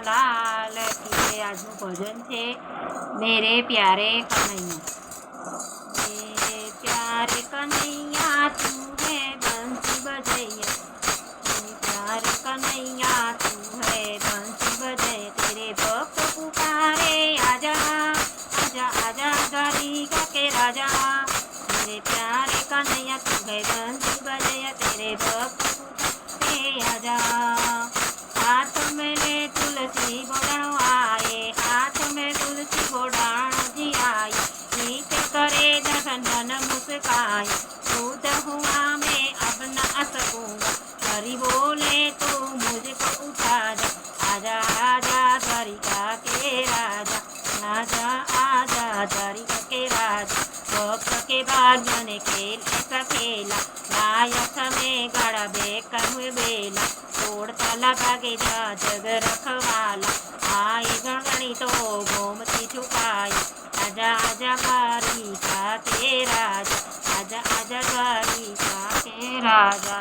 લાલ કી જય. આજનું ભજન છે મેરે પ્યારે કનૈયા મેરે પ્યારે કનૈયા તું હે બંસી બજૈયા मेरे प्यार कन्हैया तू है बंसी बजे तेरे भक्त पुकारे आजा आजा आजा द्वारिका के राजा मेरे प्यारे कन्हैया तू है बंसी बजे तेरे भक्त पुकारे आजा धन धन मुस्काए दूध हुआ मैं अब न सकूँगा हरि बोले तो मुझको उठा जा आजा आजा द्वारिका के राजा। आजा आजा द्वारिका के राजा। भक्त के भाग्य ने खेल ऐसा खेला। नायक में गड़ा बेकर बेला। तोड़ता लगा के जा जग रखवाला। आए गणगणी तो गोमती छुपाई। आजा आजा द्वारिका राजा